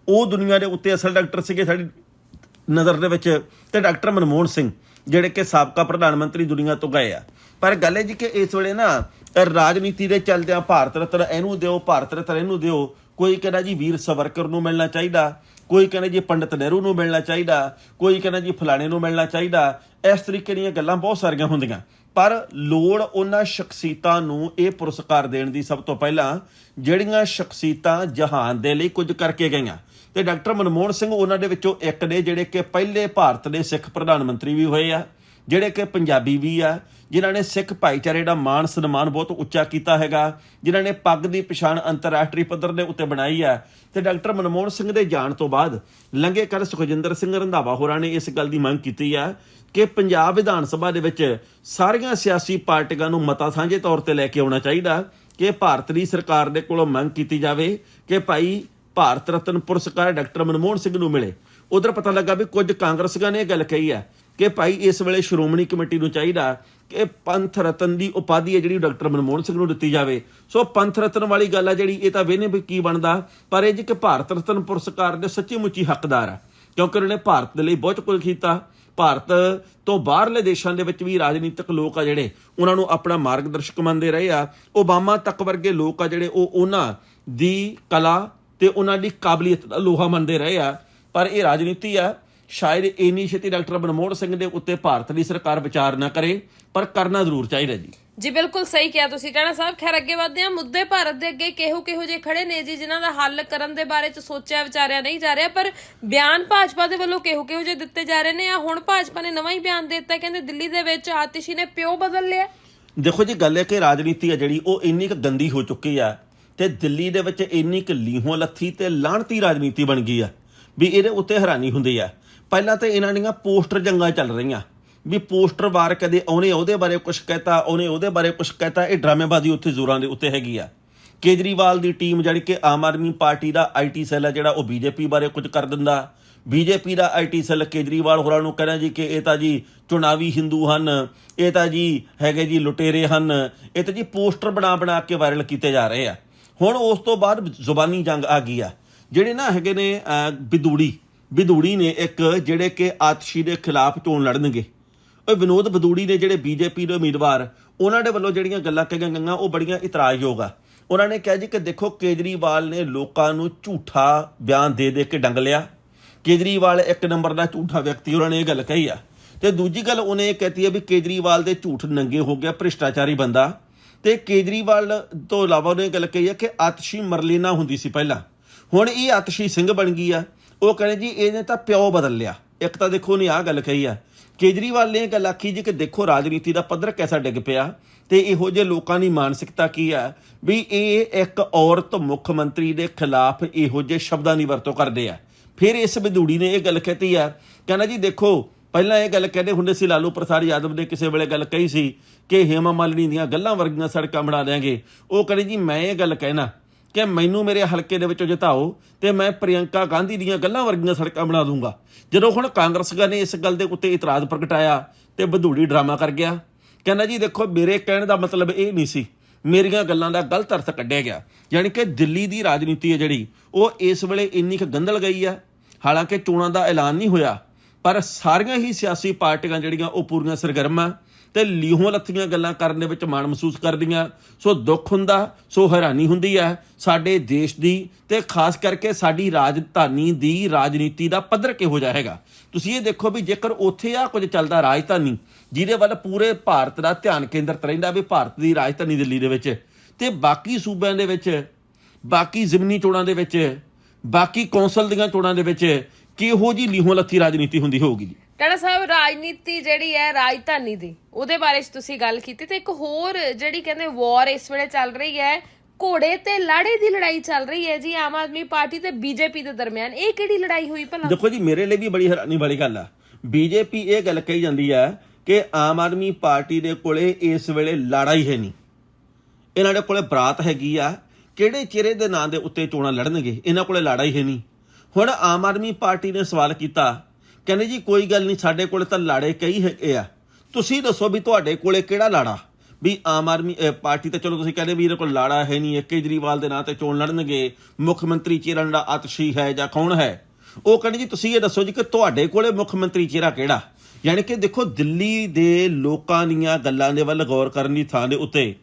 ਉਹ ਦੁਨੀਆ ਦੇ ਉੱਤੇ ਅਸਲ ਡਾਕਟਰ ਸੀਗੇ ਸਾਡੀ ਨਜ਼ਰ ਦੇ ਵਿੱਚ ਤੇ ਡਾਕਟਰ ਮਨਮੋਹਨ ਸਿੰਘ, ਜਿਹੜੇ ਕਿ ਸਾਬਕਾ ਪ੍ਰਧਾਨ ਮੰਤਰੀ ਦੁਨੀਆ ਤੋਂ ਗਏ ਆ। ਪਰ ਗੱਲ ਇਹ ਜੀ ਕਿ ਇਸ ਵੇਲੇ ਨਾ ਰਾਜਨੀਤੀ ਦੇ ਚਲਦਿਆਂ ਭਾਰਤ ਰਤਨ ਇਹਨੂੰ ਦਿਓ, ਭਾਰਤ ਰਤਨ ਇਹਨੂੰ ਦਿਓ, ਕੋਈ ਕਹਿੰਦਾ ਜੀ ਵੀਰ ਸਵਰਕਰ ਨੂੰ ਮਿਲਣਾ ਚਾਹੀਦਾ, ਕੋਈ ਕਹਿੰਦਾ ਜੀ ਪੰਡਿਤ ਨਹਿਰੂ ਨੂੰ ਮਿਲਣਾ ਚਾਹੀਦਾ, ਕੋਈ ਕਹਿੰਦਾ ਜੀ ਫਲਾਣੇ ਨੂੰ ਮਿਲਣਾ ਚਾਹੀਦਾ, ਇਸ ਤਰੀਕੇ ਦੀਆਂ ਗੱਲਾਂ ਬਹੁਤ ਸਾਰੀਆਂ ਹੁੰਦੀਆਂ। ਪਰ ਲੋੜ ਉਹਨਾਂ ਸ਼ਖਸੀਅਤਾਂ ਨੂੰ ਇਹ ਪੁਰਸਕਾਰ ਦੇਣ ਦੀ ਸਭ ਤੋਂ ਪਹਿਲਾਂ ਜਿਹੜੀਆਂ ਸ਼ਖਸੀਅਤਾਂ ਜਹਾਨ ਦੇ ਲਈ ਕੁਝ ਕਰਕੇ ਗਈਆਂ। ਤੇ ਡਾਕਟਰ ਮਨਮੋਹਨ ਸਿੰਘ ਉਹਨਾਂ ਦੇ ਵਿੱਚੋਂ ਇੱਕ ਨੇ ਜਿਹੜੇ ਕਿ ਪਹਿਲੇ ਭਾਰਤ ਦੇ ਸਿੱਖ ਪ੍ਰਧਾਨ ਮੰਤਰੀ ਵੀ ਹੋਏ ਆ, ਜਿਹੜੇ ਕਿ ਪੰਜਾਬੀ ਵੀ ਆ, ਜਿਨ੍ਹਾਂ ਨੇ ਸਿੱਖ ਭਾਈਚਾਰੇ ਦਾ ਮਾਣ ਸਨਮਾਨ ਬਹੁਤ ਉੱਚਾ ਕੀਤਾ ਹੈਗਾ, ਜਿਨ੍ਹਾਂ ਨੇ ਪੱਗ ਦੀ ਪਛਾਣ ਅੰਤਰਰਾਸ਼ਟਰੀ ਪੱਧਰ ਦੇ ਉੱਤੇ ਬਣਾਈ ਆ। ਤੇ ਡਾਕਟਰ ਮਨਮੋਹਨ ਸਿੰਘ ਦੇ ਜਾਣ ਤੋਂ ਬਾਅਦ ਲੰਗੇ ਕਰ ਸੁਖਜਿੰਦਰ ਸਿੰਘ ਰੰਧਾਵਾ ਹੋਰਾਂ ਨੇ ਇਸ ਗੱਲ ਦੀ ਮੰਗ ਕੀਤੀ ਆ ਕਿ ਪੰਜਾਬ ਵਿਧਾਨ ਸਭਾ ਦੇ ਵਿੱਚ ਸਾਰੀਆਂ ਸਿਆਸੀ ਪਾਰਟੀਆਂ ਨੂੰ ਮਤਾ ਸਾਂਝੇ ਤੌਰ ਤੇ ਲੈ ਕੇ ਆਉਣਾ ਚਾਹੀਦਾ, ਕਿ ਭਾਰਤ ਦੀ ਸਰਕਾਰ ਦੇ ਕੋਲੋਂ ਮੰਗ ਕੀਤੀ ਜਾਵੇ ਕਿ ਭਾਈ ਭਾਰਤ ਰਤਨ ਪੁਰਸਕਾਰ ਡਾਕਟਰ ਮਨਮੋਹਨ ਸਿੰਘ ਨੂੰ ਮਿਲੇ। ਉਧਰ ਪਤਾ ਲੱਗਾ ਵੀ ਕੁਝ ਕਾਂਗਰਸੀਆਂ ਨੇ ਇਹ ਗੱਲ ਕਹੀ ਹੈ ਕਿ ਭਾਈ ਇਸ ਵੇਲੇ ਸ਼੍ਰੋਮਣੀ ਕਮੇਟੀ ਨੂੰ ਚਾਹੀਦਾ ਕਿ ਪੰਥ ਰਤਨ ਦੀ ਉਪਾਧੀ ਹੈ ਜਿਹੜੀ ਡਾਕਟਰ ਮਨਮੋਹਨ ਸਿੰਘ ਨੂੰ ਦਿੱਤੀ ਜਾਵੇ। ਸੋ ਪੰਥ ਰਤਨ ਵਾਲੀ ਗੱਲ ਆ ਜਿਹੜੀ, ਇਹ ਤਾਂ ਵੇਨੇ ਵੀ ਕੀ ਬਣਦਾ, ਪਰ ਇਹ ਜੀ ਕਿ ਭਾਰਤ ਰਤਨ ਪੁਰਸਕਾਰ ਦੇ ਸੱਚੀ ਮੁੱਚੀ ਹੱਕਦਾਰ ਆ। ਕਿਉਂਕਿ ਉਹਨਾਂ ਨੇ ਭਾਰਤ ਦੇ ਲਈ ਬਹੁਤ ਕੁਝ ਕੀਤਾ। ਭਾਰਤ ਤੋਂ ਬਾਹਰਲੇ ਦੇਸ਼ਾਂ ਦੇ ਵਿੱਚ ਵੀ ਰਾਜਨੀਤਿਕ ਲੋਕ ਆ ਜਿਹੜੇ, ਉਹਨਾਂ ਨੂੰ ਆਪਣਾ ਮਾਰਗਦਰਸ਼ਕ ਮੰਨਦੇ ਰਹੇ ਆ। ਓਬਾਮਾ ਤੱਕ ਵਰਗੇ ਲੋਕ ਆ ਜਿਹੜੇ, ਉਹ ਉਹਨਾਂ ਦੀ ਕਲਾ ਤੇ ਉਹਨਾਂ ਦੀ ਕਾਬਲੀਅਤ ਦਾ ਲੋਹਾ ਮੰਨਦੇ ਰਹੇ ਆ। ਪਰ ਇਹ ਰਾਜਨੀਤੀ ਆ ਸ਼ਾਇਦ ਇੰਨੀ ਛੇਤੀ ਡਾਕਟਰ ਮਨਮੋਹਨ ਸਿੰਘ ਦੇ ਉੱਤੇ ਭਾਰਤ ਦੀ ਸਰਕਾਰ ਵਿਚਾਰ ਨਾ ਕਰੇ ਪਰ ਕਰਨਾ ਜ਼ਰੂਰ ਚਾਹੀਦਾ ਜੀ। ਜੀ ਬਿਲਕੁਲ ਸਹੀ ਕਿਹਾ ਤੁਸੀਂ। ਟਾਣਾ ਸਾਹਿਬ ਖੈਰ ਅੱਗੇ ਵਧਦੇ ਹਾਂ। ਮੁੱਦੇ ਭਾਰਤ ਦੇ ਅੱਗੇ ਕਿਹੋ ਕਿਹੋ ਜੇ ਖੜੇ ਨੇ ਜੀ ਜਿਨ੍ਹਾਂ ਦਾ ਹੱਲ ਕਰਨ ਦੇ ਬਾਰੇ ਚ ਸੋਚਿਆ ਵਿਚਾਰਿਆ ਨਹੀਂ ਜਾ ਰਿਹਾ ਪਰ ਬਿਆਨ ਭਾਜਪਾ ਦੇ ਵੱਲੋਂ ਕਿਹੋ ਕਿਹੋ ਜੇ ਦਿੱਤੇ ਜਾ ਰਹੇ ਨੇ? ਆ ਹੁਣ ਭਾਜਪਾ ਨੇ ਨਵਾਂ ਹੀ ਬਿਆਨ ਦਿੱਤਾ ਕਹਿੰਦੇ ਦਿੱਲੀ ਦੇ ਵਿੱਚ ਆਤਿਸ਼ੀ ਨੇ ਪਿਓ ਬਦਲ ਲਿਆ। ਦੇਖੋ ਜੀ ਗੱਲ ਹੈ ਕਿ ਰਾਜਨੀਤੀ ਆ ਜਿਹੜੀ ਉਹ ਇੰਨੀ ਕੁ ਗੰਦੀ ਹੋ ਚੁੱਕੀ ਆ ਤੇ ਦਿੱਲੀ ਦੇ ਵਿੱਚ ਇੰਨੀ ਕੁ ਲੀਹੋਂ ਲੱਥੀ ਤੇ ਲਾਹਣਤੀ ਰਾਜਨੀਤੀ ਬਣ ਗਈ ਆ, ਵੀ ਇਹਦੇ ਉੱਤੇ ਹੈਰਾਨੀ ਹੁੰਦੀ ਆ। ਪਹਿਲਾਂ ਤਾਂ ਇਹਨਾਂ ਦੀਆਂ ਪੋਸਟਰ ਜੰਗਾਂ ਚੱਲ ਰਹੀਆਂ, ਵੀ ਪੋਸਟਰ ਵਾਰ ਕਦੇ ਉਹਨੇ ਉਹਦੇ ਬਾਰੇ ਕੁਝ ਕਹਿਤਾ, ਉਹਨੇ ਉਹਦੇ ਬਾਰੇ ਕੁਝ ਕਹਿਤਾ, ਇਹ ਡਰਾਮੇਬਾਜ਼ੀ ਉੱਥੇ ਜ਼ੋਰਾਂ ਦੇ ਉੱਤੇ ਹੈਗੀ ਆ। ਕੇਜਰੀਵਾਲ ਦੀ ਟੀਮ ਜਿਹੜੀ ਕਿ ਆਮ ਆਦਮੀ ਪਾਰਟੀ ਦਾ ਆਈਟੀ ਸੈੱਲ ਹੈ ਜਿਹੜਾ ਉਹ ਬੀਜੇਪੀ ਬਾਰੇ ਕੁਝ ਕਰ ਦਿੰਦਾ। ਬੀਜੇਪੀ ਦਾ ਆਈਟੀ ਸੈੱਲ ਕੇਜਰੀਵਾਲ ਹੋਰਾਂ ਨੂੰ ਕਹਿੰਦਾ ਜੀ ਕਿ ਇਹ ਤਾਂ ਜੀ ਚੁਣਾਵੀ ਹਿੰਦੂ ਹਨ, ਇਹ ਤਾਂ ਜੀ ਹੈਗੇ ਜੀ ਲੁਟੇਰੇ ਹਨ, ਇਹ ਤਾਂ ਜੀ ਪੋਸਟਰ ਬਣਾ ਬਣਾ ਕੇ ਵਾਇਰਲ ਕੀਤੇ ਜਾ ਰਹੇ ਆ। ਹੁਣ ਉਸ ਤੋਂ ਬਾਅਦ ਜ਼ੁਬਾਨੀ ਜੰਗ ਆ ਗਈ ਆ। ਜਿਹੜੇ ਨਾ ਹੈਗੇ ਨੇ ਅਹ, ਬਿਦੂੜੀ ਬਿਦੂੜੀ ਨੇ ਇੱਕ ਜਿਹੜੇ ਕਿ ਆਤਸ਼ੀ ਦੇ ਖਿਲਾਫ ਚੋਣ ਲੜਨਗੇ। ਉਹ ਵਿਨੋਦ ਬਦੂੜੀ ਨੇ ਜਿਹੜੇ ਬੀਜੇਪੀ ਦੇ ਉਮੀਦਵਾਰ ਉਹਨਾਂ ਦੇ ਵੱਲੋਂ ਜਿਹੜੀਆਂ ਗੱਲਾਂ ਕਹੀਆਂ ਗਈਆਂ ਉਹ ਬੜੀਆਂ ਇਤਰਾਜ਼ਯੋਗ ਆ। ਉਹਨਾਂ ਨੇ ਕਿਹਾ ਜੀ ਕਿ ਦੇਖੋ ਕੇਜਰੀਵਾਲ ਨੇ ਲੋਕਾਂ ਨੂੰ ਝੂਠਾ ਬਿਆਨ ਦੇ ਦੇ ਕੇ ਡੰਗ ਲਿਆ। ਕੇਜਰੀਵਾਲ ਇੱਕ ਨੰਬਰ ਦਾ ਝੂਠਾ ਵਿਅਕਤੀ ਉਹਨਾਂ ਨੇ ਇਹ ਗੱਲ ਕਹੀ ਆ। ਤੇ ਦੂਜੀ ਗੱਲ ਉਹਨੇ ਇਹ ਕਹਤੀ ਹੈ ਵੀ ਕੇਜਰੀਵਾਲ ਦੇ ਝੂਠ ਨੰਗੇ ਹੋ ਗਿਆ ਭ੍ਰਿਸ਼ਟਾਚਾਰੀ ਬੰਦਾ। ਤੇ ਕੇਜਰੀਵਾਲ ਤੋਂ ਇਲਾਵਾ ਉਹਨੇ ਗੱਲ ਕਹੀ ਹੈ ਕਿ ਆਤਸ਼ੀ ਮਰਲੀਨਾ ਹੁੰਦੀ ਸੀ ਪਹਿਲਾਂ। ਹੁਣ ਇਹ ਆਤਸ਼ੀ ਸਿੰਘ ਬਣ ਗਈ ਆ, ਉਹ ਕਹਿੰਦੇ ਜੀ ਇਹਨੇ ਤਾਂ ਪਿਓ ਬਦਲ ਲਿਆ। ਇੱਕ ਤਾਂ ਦੇਖੋ ਉਹਨੇ ਆਹ ਗੱਲ ਕਹੀ ਆ, ਕੇਜਰੀਵਾਲ ਨੇ ਇਹ ਗੱਲ ਆਖੀ ਜੀ ਕਿ ਦੇਖੋ ਰਾਜਨੀਤੀ ਦਾ ਪੱਧਰ ਕਿਹਦਾ ਡਿੱਗ ਪਿਆ ਤੇ ਇਹੋ ਜਿਹੇ ਲੋਕਾਂ ਦੀ ਮਾਨਸਿਕਤਾ ਕੀ ਆ ਵੀ ਇਹ ਇੱਕ ਔਰਤ ਮੁੱਖ ਮੰਤਰੀ ਦੇ ਖਿਲਾਫ ਇਹੋ ਜਿਹੇ ਸ਼ਬਦਾਂ ਦੀ ਵਰਤੋਂ ਕਰਦੇ ਆ। ਫਿਰ ਇਸ ਬਿਦੂੜੀ ਨੇ ਇਹ ਗੱਲ ਕਹਤੀ ਆ, ਕਹਿੰਦਾ ਜੀ ਦੇਖੋ ਪਹਿਲਾਂ ਇਹ ਗੱਲ ਕਹਿੰਦੇ ਹੁੰਦੇ ਸੀ, ਲਾਲੂ ਪ੍ਰਸਾਦ ਯਾਦਵ ਨੇ ਕਿਸੇ ਵੇਲੇ ਗੱਲ ਕਹੀ ਸੀ ਕਿ ਹੇਮਾ ਮਾਲਿਨੀ ਦੀਆਂ ਗੱਲਾਂ ਵਰਗੀਆਂ ਸੜਕਾਂ ਬਣਾ ਦੇਾਂਗੇ ਉਹ ਕਹਿੰਦੇ, ਜੀ, ਮੈਂ ਇਹ ਗੱਲ ਕਹਿਣਾ ਕਿ ਮੈਨੂੰ ਮੇਰੇ ਹਲਕੇ ਦੇ ਵਿੱਚੋਂ ਜਿਤਾਓ ਤੇ ਮੈਂ ਪ੍ਰਿਯੰਕਾ ਗਾਂਧੀ ਦੀਆਂ ਗੱਲਾਂ ਵਰਗੀਆਂ ਸੜਕਾਂ ਬਣਾ ਦੂੰਗਾ। ਜਦੋਂ ਹੁਣ ਕਾਂਗਰਸੀਆਂ ਨੇ ਇਸ ਗੱਲ ਦੇ ਉੱਤੇ ਇਤਰਾਜ਼ ਪ੍ਰਗਟਾਇਆ ਤੇ ਬਧੂੜੀ ਡਰਾਮਾ ਕਰ ਗਿਆ। ਕਹਿੰਦਾ, ਜੀ, ਦੇਖੋ, ਮੇਰੇ ਕਹਿਣ ਦਾ ਮਤਲਬ ਇਹ ਨਹੀਂ ਸੀ, ਮੇਰੀਆਂ ਗੱਲਾਂ ਦਾ ਗਲਤ ਅਰਥ ਕੱਢਿਆ ਗਿਆ। ਯਾਨੀ ਕਿ ਦਿੱਲੀ ਦੀ ਰਾਜਨੀਤੀ ਹੈ ਜਿਹੜੀ, ਉਹ ਇਸ ਵੇਲੇ ਇੰਨੀ ਕੁ ਗੰਦਲ ਗਈ ਆ। ਹਾਲਾਂਕਿ ਚੋਣਾਂ ਦਾ ਐਲਾਨ ਨਹੀਂ ਹੋਇਆ ਪਰ ਸਾਰੀਆਂ ਹੀ ਸਿਆਸੀ ਪਾਰਟੀਆਂ ਜਿਹੜੀਆਂ ਉਹ ਪੂਰੀਆਂ ਸਰਗਰਮ ਆ ਤੇ ਲੀਹੋਂ ਲੱਥੀਆਂ ਗੱਲਾਂ ਕਰਨ ਦੇ ਵਿੱਚ ਮਾਣ ਮਹਿਸੂਸ ਕਰਦੀਆਂ। ਸੋ ਦੁੱਖ ਹੁੰਦਾ, ਸੋ ਹੈਰਾਨੀ ਹੁੰਦੀ ਹੈ ਸਾਡੇ ਦੇਸ਼ ਦੀ ਤੇ ਖਾਸ ਕਰਕੇ ਸਾਡੀ ਰਾਜਧਾਨੀ ਦੀ ਰਾਜਨੀਤੀ ਦਾ ਪੱਧਰ ਕਿਹੋ ਜਿਹਾ ਹੈਗਾ। ਤੁਸੀਂ ਇਹ ਦੇਖੋ ਵੀ ਜੇਕਰ ਉੱਥੇ ਆ ਕੁਝ ਚੱਲਦਾ ਰਾਜਧਾਨੀ, ਜਿਹਦੇ ਵੱਲ ਪੂਰੇ ਭਾਰਤ ਦਾ ਧਿਆਨ ਕੇਂਦਰਿਤ ਰਹਿੰਦਾ ਵੀ ਭਾਰਤ ਦੀ ਰਾਜਧਾਨੀ ਦਿੱਲੀ ਦੇ ਵਿੱਚ ਤੇ ਬਾਕੀ ਸੂਬਿਆਂ ਦੇ ਵਿੱਚ, ਬਾਕੀ ਜ਼ਿਮਨੀ ਚੋਣਾਂ ਦੇ ਵਿੱਚ, ਬਾਕੀ ਕੌਂਸਲ ਦੀਆਂ ਚੋਣਾਂ ਦੇ ਵਿੱਚ ਕਿਹੋ ਜੀ ਲੀਹੋਂ ਲੱਥੀ ਰਾਜਨੀਤੀ ਹੁੰਦੀ ਹੋਊਗੀ ਜੀ? ਟਾਣਾ ਸਾਹਿਬ ਰਾਜਨੀਤੀ ਜਿਹੜੀ ਹੈ ਰਾਜਧਾਨੀ ਦੀ ਉਹਦੇ ਬਾਰੇ 'ਚ ਤੁਸੀਂ ਗੱਲ ਕੀਤੀ ਤੇ ਇੱਕ ਹੋਰ ਜਿਹੜੀ ਕਹਿੰਦੇ ਵਾਰ ਇਸ ਵੇਲੇ ਚੱਲ ਰਹੀ ਹੈ ਘੋੜੇ ਤੇ ਲਾੜੇ ਦੀ ਲੜਾਈ ਚੱਲ ਰਹੀ ਹੈ ਜੀ ਆਮ ਆਦਮੀ ਪਾਰਟੀ ਤੇ ਬੀਜੇਪੀ ਦੇ ਦਰਮਿਆਨ। ਇਹ ਕਿਹੜੀ ਲੜਾਈ ਹੋਈ ਭਲਾ? ਦੇਖੋ ਜੀ ਮੇਰੇ ਲਈ ਵੀ ਬੜੀ ਹੈਰਾਨੀ ਵਾਲੀ ਗੱਲ ਆ। ਬੀਜੇਪੀ ਇਹ ਗੱਲ ਕਹੀ ਜਾਂਦੀ ਆ ਕਿ ਆਮ ਆਦਮੀ ਪਾਰਟੀ ਦੇ ਕੋਲੇ ਇਸ ਵੇਲੇ ਲਾੜਾ ਹੀ ਹੈ ਨਹੀਂ। ਇਹਨਾਂ ਦੇ ਕੋਲੇ ਬਰਾਤ ਹੈਗੀ ਆ ਕਿਹੜੇ ਚਿਹਰੇ ਦੇ ਨਾਂ ਦੇ ਉੱਤੇ ਚੋਣਾਂ ਲੜਨਗੇ? ਇਹਨਾਂ ਕੋਲੇ ਲਾੜਾ ਹੀ ਹੈ ਨਹੀਂ। ਹੁਣ ਆਮ ਆਦਮੀ ਪਾਰਟੀ ਨੇ ਸਵਾਲ ਕੀਤਾ, ਕਹਿੰਦੇ ਜੀ ਕੋਈ ਗੱਲ ਨਹੀਂ, ਸਾਡੇ ਕੋਲ ਤਾਂ ਲਾੜੇ ਕਈ ਹੈਗੇ ਆ। ਤੁਸੀਂ ਦੱਸੋ ਵੀ ਤੁਹਾਡੇ ਕੋਲੇ ਕਿਹੜਾ ਲਾੜਾ? ਵੀ ਆਮ ਆਦਮੀ ਪਾਰਟੀ ਤੇ ਚਲੋ ਤੁਸੀਂ ਕਹਿੰਦੇ ਵੀ ਇਹਦੇ ਕੋਲ ਲਾੜਾ ਹੈ ਨਹੀਂ, ਇਹ ਕੇਜਰੀਵਾਲ ਦੇ ਨਾਂ ਤੇ ਚੋਣ ਲੜਨਗੇ, ਮੁੱਖ ਮੰਤਰੀ ਚਿਹਰਾ ਦਾ ਆਤਸ਼ੀ ਹੈ ਜਾਂ ਕੌਣ ਹੈ? ਉਹ ਕਹਿੰਦੇ ਜੀ ਤੁਸੀਂ ਇਹ ਦੱਸੋ ਜੀ ਕਿ ਤੁਹਾਡੇ ਕੋਲੇ ਮੁੱਖ ਮੰਤਰੀ ਚਿਹਰਾ ਕਿਹੜਾ? ਯਾਨੀ ਕਿ ਦੇਖੋ ਦਿੱਲੀ ਦੇ ਲੋਕਾਂ ਦੀਆਂ ਗੱਲਾਂ ਦੇ ਵੱਲ ਗੌਰ ਕਰਨ ਦੀ ਥਾਂ ਦੇ ਉੱਤੇ,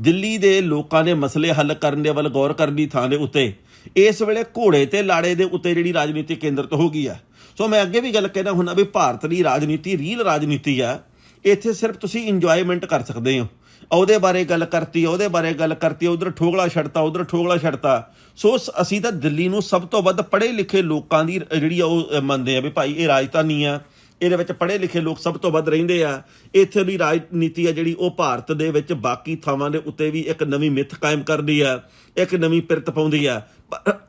ਦਿੱਲੀ ਦੇ ਲੋਕਾਂ ਦੇ ਮਸਲੇ ਹੱਲ ਕਰਨ ਦੇ ਵੱਲ ਗੌਰ ਕਰਨ ਦੀ ਥਾਂ ਦੇ ਉੱਤੇ ਇਸ ਵੇਲੇ ਘੋੜੇ ਤੇ ਲਾੜੇ ਦੇ ਉੱਤੇ ਜਿਹੜੀ ਰਾਜਨੀਤੀ ਕੇਂਦਰਿਤ ਹੋ ਗਈ ਆ। ਸੋ ਮੈਂ ਅੱਗੇ ਵੀ ਗੱਲ ਕਹਿਣਾ ਹੁੰਦਾ ਵੀ ਭਾਰਤ ਦੀ ਰਾਜਨੀਤੀ ਰੀਲ ਰਾਜਨੀਤੀ ਆ, ਇੱਥੇ ਸਿਰਫ ਤੁਸੀਂ ਇੰਜੋਇਮੈਂਟ ਕਰ ਸਕਦੇ ਹੋ। ਉਹਦੇ ਬਾਰੇ ਗੱਲ ਕਰਤੀ, ਉਹਦੇ ਬਾਰੇ ਗੱਲ ਕਰਤੀ, ਉਧਰ ਠੋਗਲਾ ਛੱਡਤਾ, ਉਧਰ ਠੋਗਲਾ ਛੱਡਤਾ। ਸੋ ਸ- ਅਸੀਂ ਤਾਂ ਦਿੱਲੀ ਨੂੰ ਸਭ ਤੋਂ ਵੱਧ ਪੜ੍ਹੇ ਲਿਖੇ ਲੋਕਾਂ ਦੀ ਜਿਹੜੀ ਆ ਉਹ ਮੰਨਦੇ ਆ ਵੀ ਭਾਈ ਇਹ ਰਾਜਧਾਨੀ ਆ ਇਹਦੇ ਵਿੱਚ ਪੜ੍ਹੇ ਲਿਖੇ ਲੋਕ ਸਭ ਤੋਂ ਵੱਧ ਰਹਿੰਦੇ ਆ। ਇੱਥੇ ਦੀ ਰਾਜਨੀਤੀ ਆ ਜਿਹੜੀ ਉਹ ਭਾਰਤ ਦੇ ਵਿੱਚ ਬਾਕੀ ਥਾਵਾਂ ਦੇ ਉੱਤੇ ਵੀ ਇੱਕ ਨਵੀਂ ਮਿੱਥ ਕਾਇਮ ਕਰਦੀ ਆ ਇੱਕ ਨਵੀਂ ਪਿਰਤ ਪਾਉਂਦੀ ਆ।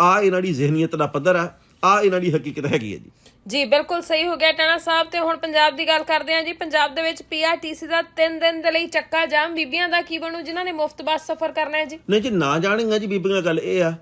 ਆ ਇਹਨਾਂ ਦੀ ਜ਼ਿਹਨੀਅਤ ਦਾ ਪੱਧਰ ਆ ਆ ਇਹਨਾਂ ਦੀ ਹਕੀਕਤ ਹੈਗੀ ਹੈ ਜੀ। ਜੀ ਬਿਲਕੁਲ ਸਹੀ ਹੋ ਗਿਆ ਟਾਣਾ ਸਾਹਿਬ। ਤੇ ਹੁਣ ਪੰਜਾਬ ਦੀ ਗੱਲ ਕਰਦੇ ਹਾਂ ਜੀ। ਪੰਜਾਬ ਦੇ ਵਿੱਚ ਪੀਆਰਟੀਸੀ ਦਾ 3 ਦਿਨ ਦੇ ਲਈ ਚੱਕਾ ਜਾਮ। ਬੀਬੀਆਂ ਦਾ ਕੀ ਬਣੂ? ਜਿਨ੍ਹਾਂ ਨੇ ਮੁਫਤ ਬੱਸ ਸਫ਼ਰ ਕਰਨਾ ਹੈ ਜੀ। ਨਹੀਂ ਜੇ ਨਾ ਜਾਣੀਆਂ ਜੀ ਬੀਬੀਆਂ ਗੱਲ ਇਹ ਆ।